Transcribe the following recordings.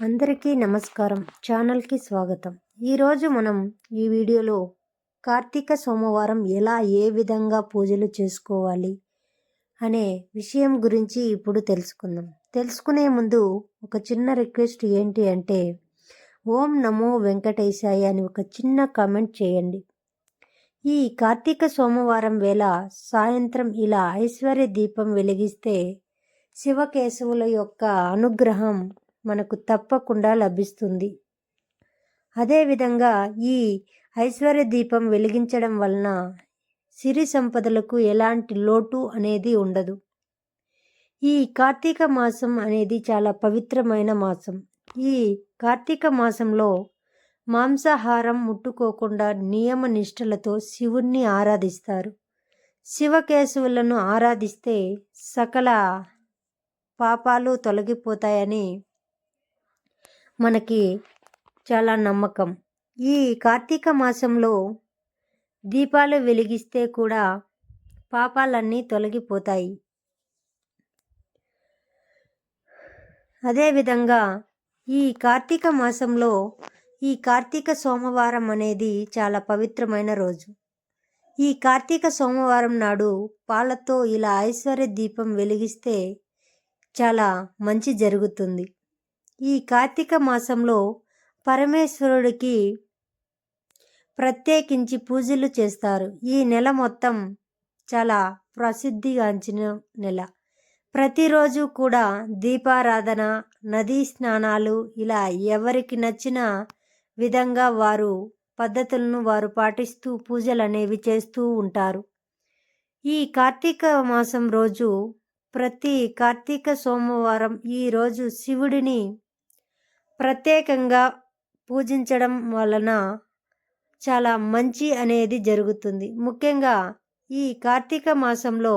అందరికీ నమస్కారం. ఛానల్కి స్వాగతం. ఈరోజు మనం ఈ వీడియోలో కార్తీక సోమవారం ఎలా ఏ విధంగా పూజలు చేసుకోవాలి అనే విషయం గురించి ఇప్పుడు తెలుసుకుందాం. తెలుసుకునే ముందు ఒక చిన్న రిక్వెస్ట్ ఏంటి అంటే ఓం నమో వెంకటేశాయ అని ఒక చిన్న కామెంట్ చేయండి. ఈ కార్తీక సోమవారం వేళ సాయంత్రం ఇలా ఐశ్వర్య దీపం వెలిగిస్తే శివకేశవుల యొక్క అనుగ్రహం మనకు తప్పకుండా లభిస్తుంది. అదేవిధంగా ఈ ఐశ్వర్య దీపం వెలిగించడం వలన సిరి సంపదలకు ఎలాంటి లోటు అనేది ఉండదు. ఈ కార్తీక మాసం అనేది చాలా పవిత్రమైన మాసం. ఈ కార్తీక మాసంలో మాంసాహారం ముట్టుకోకుండా నియమ నిష్ఠలతో శివుణ్ణి ఆరాధిస్తారు. శివకేశవులను ఆరాధిస్తే సకల పాపాలు తొలగిపోతాయని మనకి చాలా నమ్మకం. ఈ కార్తీక మాసంలో దీపాలు వెలిగిస్తే కూడా పాపాలన్నీ తొలగిపోతాయి. అదేవిధంగా ఈ కార్తీక మాసంలో ఈ కార్తీక సోమవారం అనేది చాలా పవిత్రమైన రోజు. ఈ కార్తీక సోమవారం నాడు పాలతో ఇలా ఐశ్వర్య దీపం వెలిగిస్తే చాలా మంచి జరుగుతుంది. ఈ కార్తీక మాసంలో పరమేశ్వరుడికి ప్రత్యేకించి పూజలు చేస్తారు. ఈ నెల మొత్తం చాలా ప్రసిద్ధిగాంచిన నెల. ప్రతిరోజు కూడా దీపారాధన నదీ స్నానాలు ఇలా ఎవరికి నచ్చిన విధంగా వారు పద్ధతులను వారు పాటిస్తూ పూజలు అనేవి చేస్తూ ఉంటారు. ఈ కార్తీక మాసం రోజు ప్రతి కార్తీక సోమవారం ఈరోజు శివుడిని ప్రత్యేకంగా పూజించడం వలన చాలా మంచి అనేది జరుగుతుంది. ముఖ్యంగా ఈ కార్తీక మాసంలో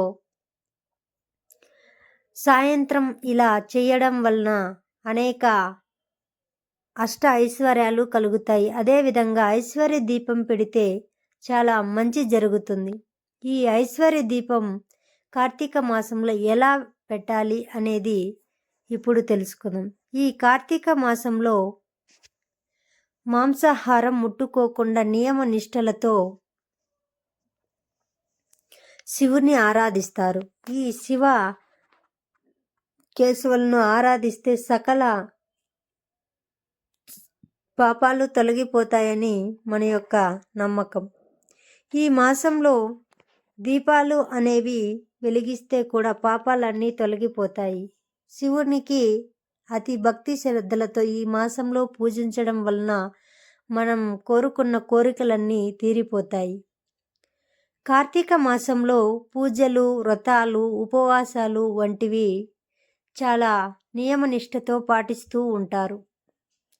సాయంత్రం ఇలా చేయడం వలన అనేక అష్ట ఐశ్వర్యాలు కలుగుతాయి. అదేవిధంగా ఐశ్వర్య దీపం పెడితే చాలా మంచి జరుగుతుంది. ఈ ఐశ్వర్య దీపం కార్తీక మాసంలో ఎలా పెట్టాలి అనేది ఇప్పుడు తెలుసుకుందాం. ఈ కార్తీక మాసంలో మాంసాహారం ముట్టుకోకుండా నియమ నిష్టలతో శివుని ఆరాధిస్తారు. ఈ శివ కేశవులను ఆరాధిస్తే సకల పాపాలు తొలగిపోతాయని మన యొక్క నమ్మకం. ఈ మాసంలో దీపాలు అనేవి వెలిగిస్తే కూడా పాపాలన్నీ తొలగిపోతాయి. శివునికి అతి భక్తి శ్రద్ధలతో ఈ మాసంలో పూజించడం వలన మనం కోరుకున్న కోరికలన్నీ తీరిపోతాయి. కార్తీక మాసంలో పూజలు వ్రతాలు ఉపవాసాలు వంటివి చాలా నియమనిష్టతో పాటిస్తూ ఉంటారు.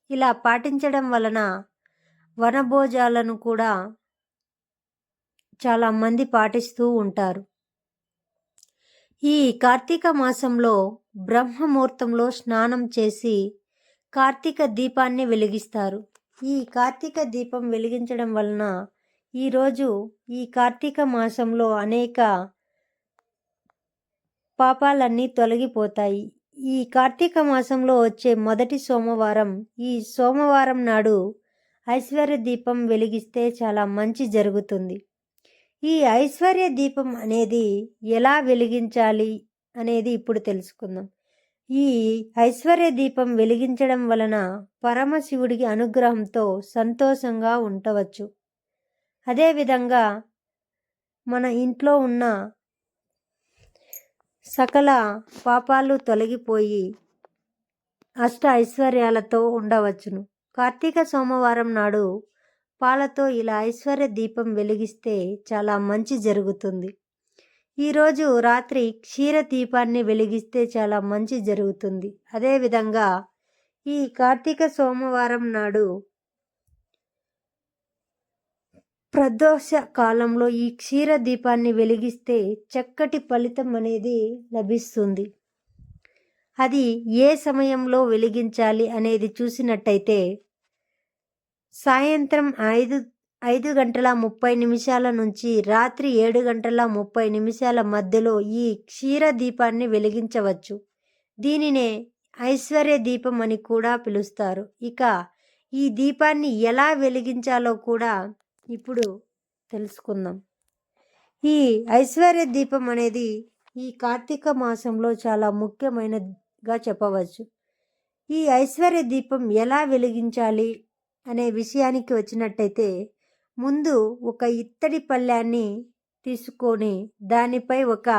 ఇలా పాటించడం వలన వనభోజాలను కూడా చాలామంది పాటిస్తూ ఉంటారు. ఈ కార్తీక మాసంలో బ్రహ్మముహూర్తంలో స్నానం చేసి కార్తీక దీపాన్ని వెలిగిస్తారు. ఈ కార్తీక దీపం వెలిగించడం వలన ఈరోజు ఈ కార్తీక మాసంలో అనేక పాపాలన్నీ తొలగిపోతాయి. ఈ కార్తీక మాసంలో వచ్చే మొదటి సోమవారం ఈ సోమవారం నాడు ఐశ్వర్య దీపం వెలిగిస్తే చాలా మంచి జరుగుతుంది. ఈ ఐశ్వర్య దీపం అనేది ఎలా వెలిగించాలి? అనేది ఇప్పుడు తెలుసుకుందాం. ఈ ఐశ్వర్య దీపం వెలిగించడం వలన పరమశివుడికి అనుగ్రహంతో సంతోషంగా ఉండవచ్చు. అదేవిధంగా మన ఇంట్లో ఉన్న సకల పాపాలు తొలగిపోయి అష్ట ఐశ్వర్యాలతో ఉండవచ్చును. కార్తీక సోమవారం నాడు పాలతో ఇలా ఐశ్వర్య దీపం వెలిగిస్తే చాలా మంచి జరుగుతుంది. ఈరోజు రాత్రి క్షీర దీపాన్ని వెలిగిస్తే చాలా మంచి జరుగుతుంది. అదేవిధంగా ఈ కార్తీక సోమవారం నాడు ప్రదోష కాలంలో ఈ క్షీర దీపాన్ని వెలిగిస్తే చక్కటి ఫలితం అనేది లభిస్తుంది. అది ఏ సమయంలో వెలిగించాలి అనేది చూసినట్టయితే సాయంత్రం ఐదు ఐదు గంటల ముప్పై నిమిషాల నుంచి రాత్రి ఏడు గంటల ముప్పై నిమిషాల మధ్యలో ఈ క్షీర దీపాన్ని వెలిగించవచ్చు. దీనినే ఐశ్వర్య దీపం అని కూడా పిలుస్తారు. ఇక ఈ దీపాన్ని ఎలా వెలిగించాలో కూడా ఇప్పుడు తెలుసుకుందాం. ఈ ఐశ్వర్య దీపం అనేది ఈ కార్తీక మాసంలో చాలా ముఖ్యమైనదిగా చెప్పవచ్చు. ఈ ఐశ్వర్య దీపం ఎలా వెలిగించాలి అనే విషయానికి వచ్చినట్టయితే ముందు ఒక ఇత్తడి పళ్ళాన్ని తీసుకొని దానిపై ఒక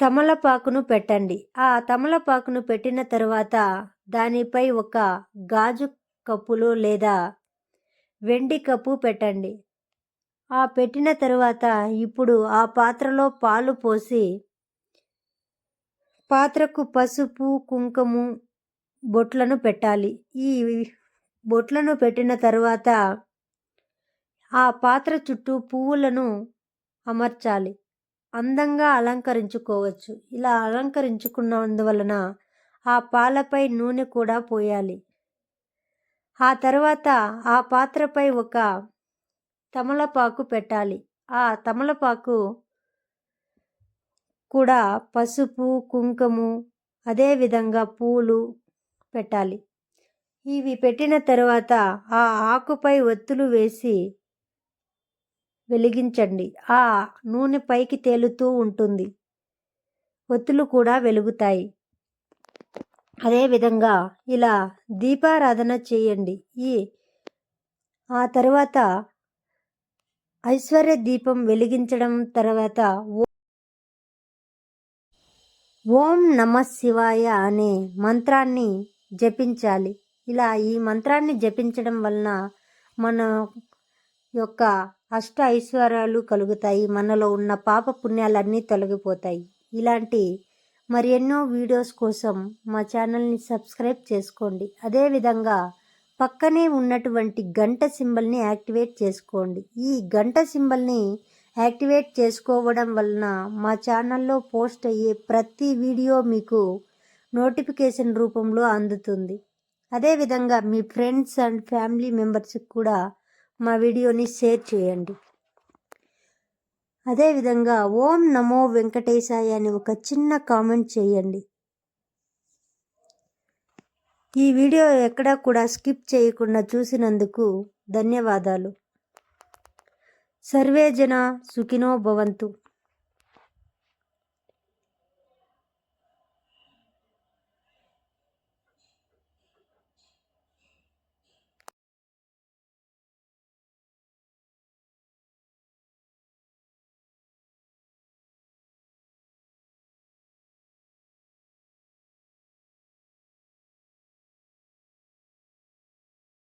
తమలపాకును పెట్టండి. ఆ తమలపాకును పెట్టిన తర్వాత దానిపై ఒక గాజు కప్పులు లేదా వెండి కప్పు పెట్టండి. ఆ పెట్టిన తర్వాత ఇప్పుడు ఆ పాత్రలో పాలు పోసి పాత్రకు పసుపు కుంకుము బొట్లను పెట్టాలి. ఈ బొట్లను పెట్టిన తర్వాత ఆ పాత్ర చుట్టూ పువ్వులను అమర్చాలి. అందంగా అలంకరించుకోవచ్చు. ఇలా అలంకరించుకున్నందువలన ఆ పాలపై నూనె కూడా పోయాలి. ఆ తర్వాత ఆ పాత్రపై ఒక తమలపాకు పెట్టాలి. ఆ తమలపాకు కూడా పసుపు కుంకుము అదేవిధంగా పూలు పెట్టాలి. ఇవి పెట్టిన తర్వాత ఆ ఆకుపై ఒత్తులు వేసి వెలిగించండి. ఆ నూనె పైకి తేలుతూ ఉంటుంది. ఒత్తులు కూడా వెలుగుతాయి. అదేవిధంగా ఇలా దీపారాధన చేయండి. ఈ ఆ తర్వాత ఐశ్వర్య దీపం వెలిగించడం తర్వాత ఓం నమ శివాయ అనే మంత్రాన్ని జపించాలి. ఇలా ఈ మంత్రాన్ని జపించడం వలన మన యొక్క అష్ట ఐశ్వర్యాలు కలుగుతాయి. మనలో ఉన్న పాప పుణ్యాలన్నీ తొలగిపోతాయి. ఇలాంటి మరి ఎన్నో వీడియోస్ కోసం మా ఛానల్ని సబ్స్క్రైబ్ చేసుకోండి. అదేవిధంగా పక్కనే ఉన్నటువంటి గంట సింబల్ని యాక్టివేట్ చేసుకోండి. ఈ గంట సింబల్ని యాక్టివేట్ చేసుకోవడం వలన మా ఛానల్లో పోస్ట్ అయ్యే ప్రతి వీడియో మీకు నోటిఫికేషన్ రూపంలో అందుతుంది. అదేవిధంగా మీ ఫ్రెండ్స్ అండ్ ఫ్యామిలీ మెంబర్స్కి కూడా మా వీడియోని షేర్ చేయండి. అదేవిధంగా ఓం నమో వెంకటేశాయ అని ఒక చిన్న కామెంట్ చేయండి. ఈ వీడియో ఎక్కడా కూడా స్కిప్ చేయకుండా చూసినందుకు ధన్యవాదాలు. సర్వే జన సుఖినో భవంతు.